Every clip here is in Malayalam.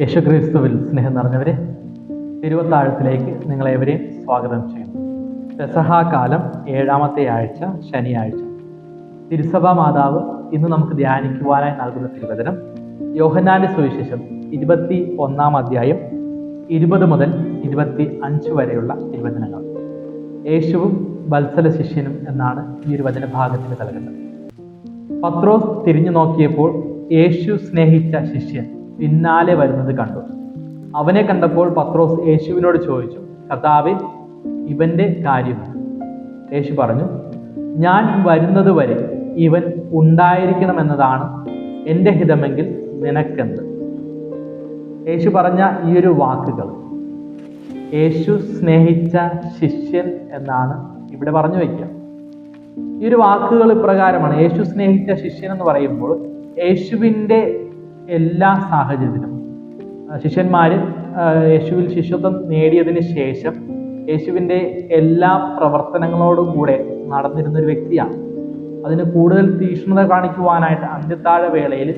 യേശുക്രിസ്തുവിൽ സ്നേഹം നിറഞ്ഞവരെ തിരുവത്താഴത്തിലേക്ക് നിങ്ങളെവരെയും സ്വാഗതം ചെയ്യുന്നു. പെസഹാകാലം ഏഴാമത്തെ ആഴ്ച ശനിയാഴ്ച. തിരുസഭാ മാതാവ് ഇന്ന് നമുക്ക് ധ്യാനിക്കുവാനായി നൽകുന്ന തിരുവചനം യോഹനാന്റെ സുവിശേഷം ഇരുപത്തി ഒന്നാം അധ്യായം ഇരുപത് മുതൽ ഇരുപത്തി അഞ്ച് വരെയുള്ള തിരുവചനങ്ങൾ. യേശുവും വത്സല ശിഷ്യനും എന്നാണ് ഈ ഒരു വചനഭാഗത്തിന് നൽകുന്നത്. പത്രോസ് തിരിഞ്ഞു നോക്കിയപ്പോൾ യേശു സ്നേഹിച്ച ശിഷ്യൻ പിന്നാലെ വരുന്നത് കണ്ടു. അവനെ കണ്ടപ്പോൾ പത്രോസ് യേശുവിനോട് ചോദിച്ചു കർത്താവെ ഇവന്റെ കാര്യം. യേശു പറഞ്ഞു ഞാൻ വരുന്നത് വരെ ഇവൻ ഉണ്ടായിരിക്കണമെന്നതാണ് എന്റെ ഹിതമെങ്കിൽ നിനക്കെന്ത്? യേശു പറഞ്ഞ ഈ ഒരു വാക്കുകൾ യേശു സ്നേഹിച്ച ശിഷ്യൻ എന്നാണ് ഇവിടെ പറഞ്ഞു വയ്ക്കുക. ഈ ഒരു വാക്കുകൾ ഇപ്രകാരമാണ്. യേശു സ്നേഹിച്ച ശിഷ്യൻ എന്ന് പറയുമ്പോൾ യേശുവിന്റെ എല്ലാ സാഹചര്യത്തിലും. ശിഷ്യന്മാർ യേശുവിൽ ശിഷ്യത്വം നേടിയതിന് ശേഷം യേശുവിന്റെ എല്ലാ പ്രവർത്തനങ്ങളോടും കൂടെ നടന്നിരുന്ന ഒരു വ്യക്തിയാണ്. അതിന് കൂടുതൽ തീഷ്ണത കാണിക്കുവാനായിട്ട് അന്ത്യത്താഴ വേളയിൽ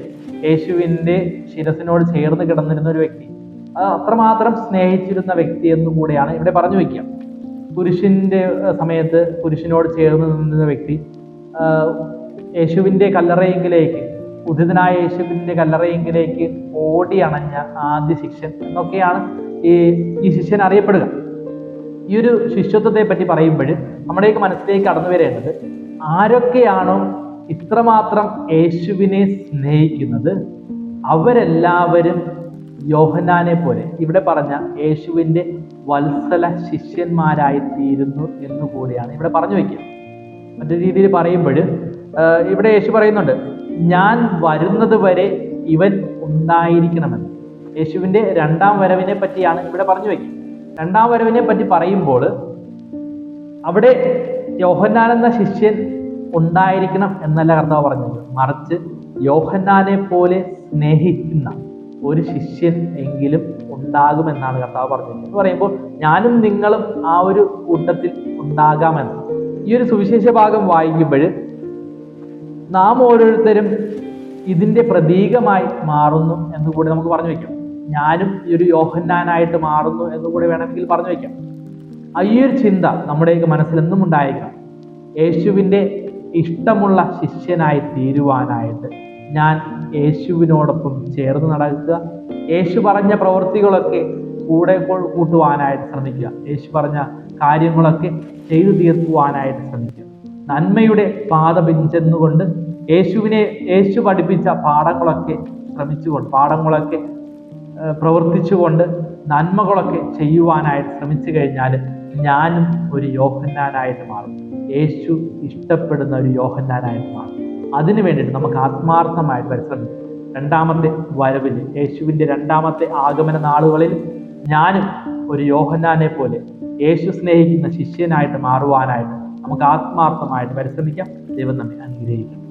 യേശുവിന്റെ ശിരസിനോട് ചേർന്ന് കിടന്നിരുന്ന ഒരു വ്യക്തി. അത് അത്രമാത്രം സ്നേഹിച്ചിരുന്ന വ്യക്തി എന്ന് കൂടെയാണ് ഇവിടെ പറഞ്ഞു വയ്ക്കുക പുരുഷന്റെ സമയത്ത് പുരുഷനോട് ചേർന്ന് നിന്ന വ്യക്തി യേശുവിന്റെ കല്ലറയെങ്കിലേക്ക് ഉദിതനായ യേശുവിന്റെ കല്ലറയെങ്കിലേക്ക് ഓടി അണഞ്ഞ ആദ്യ ശിഷ്യൻ എന്നൊക്കെയാണ് ഈ ഈ ശിഷ്യൻ അറിയപ്പെടുക. ഈ ഒരു ശിഷ്യത്വത്തെ പറ്റി പറയുമ്പോൾ നമ്മുടെയൊക്കെ മനസ്സിലേക്ക് കടന്നു വരേണ്ടത് ആരൊക്കെയാണോ ഇത്രമാത്രം യേശുവിനെ സ്നേഹിക്കുന്നത്? അവരെല്ലാവരും യോഹനാനെ പോലെ ഇവിടെ പറഞ്ഞ യേശുവിന്റെ വത്സല ശിഷ്യന്മാരായി തീരുന്നു എന്ന് കൂടിയാണ് ഇവിടെ പറഞ്ഞു വയ്ക്കുക. മറ്റൊരു രീതിയിൽ പറയുമ്പോൾ ഇവിടെ യേശു പറയുന്നുണ്ട് ഞാൻ വരുന്നത് വരെ ഇവൻ ഉണ്ടായിരിക്കണമെന്ന്. യേശുവിന്റെ രണ്ടാം വരവിനെ പറ്റിയാണ് ഇവിടെ പറഞ്ഞു വയ്ക്കുക രണ്ടാം വരവിനെ പറ്റി പറയുമ്പോൾ അവിടെ യോഹന്നാൻ എന്ന ശിഷ്യൻ ഉണ്ടായിരിക്കണം എന്നല്ല കർത്താവ് പറഞ്ഞത്? മറിച്ച് യോഹന്നാനെ പോലെ സ്നേഹിക്കുന്ന ഒരു ശിഷ്യൻ എങ്കിലും ഉണ്ടാകുമെന്നാണ് കർത്താവ് പറഞ്ഞത്. എന്ന് പറയുമ്പോൾ ഞാനും നിങ്ങളും ആ ഒരു കൂട്ടത്തിൽ ഉണ്ടാകാമെന്ന്. ഈ ഒരു സുവിശേഷ ഭാഗം വായിക്കുമ്പോൾ നാം ഓരോരുത്തരും ഇതിന്റെ പ്രതീകമായി മാറുന്നു എന്ന് കൂടി നമുക്ക് പറഞ്ഞു വയ്ക്കാം. ഞാനും ഈ ഒരു യോഹന്നാനായിട്ട് മാറുന്നു എന്ന് കൂടി വേണമെങ്കിൽ പറഞ്ഞു വയ്ക്കാം. ഈ ഒരു ചിന്ത നമ്മുടെയൊക്കെ മനസ്സിൽ എന്നും ഉണ്ടായിരിക്കണം യേശുവിന്റെ ഇഷ്ടമുള്ള ശിഷ്യനായി തീരുവാനായിട്ട് ഞാൻ യേശുവിനോടൊപ്പം ചേർന്ന് നടക്കുക. യേശു പറഞ്ഞ പ്രവൃത്തികളൊക്കെ കൂടെ കൂട്ടുവാനായിട്ട് ശ്രമിക്കുക. യേശു പറഞ്ഞ കാര്യങ്ങളൊക്കെ ചെയ്തു തീർക്കുവാനായിട്ട് ശ്രമിക്കുക. നന്മയുടെ പാത പിഞ്ചെന്നുകൊണ്ട് യേശുവിനെ യേശു പഠിപ്പിച്ച പാഠങ്ങളൊക്കെ ശ്രമിച്ചുകൊണ്ട് പാഠങ്ങളൊക്കെ പ്രവർത്തിച്ചുകൊണ്ട് നന്മകളൊക്കെ ചെയ്യുവാനായിട്ട് ശ്രമിച്ചു കഴിഞ്ഞാൽ ഞാനും ഒരു യോഹന്നാനായിട്ട് മാറും. യേശു ഇഷ്ടപ്പെടുന്ന ഒരു യോഹന്നാനായിട്ട് മാറും. അതിനു വേണ്ടിയിട്ട് നമുക്ക് ആത്മാർത്ഥമായിട്ട് പരിശ്രമിക്കാം രണ്ടാമത്തെ വരവിൽ യേശുവിന്റെ രണ്ടാമത്തെ ആഗമന നാളുകളിൽ ഞാനും ഒരു യോഹന്നാനെ പോലെ യേശു സ്നേഹിക്കുന്ന ശിഷ്യനായിട്ട് മാറുവാനായിട്ട് നമുക്ക് ആത്മാർത്ഥമായിട്ട് പരിശ്രമിക്കാം. ദൈവം നമ്മെ അനുഗ്രഹിക്കും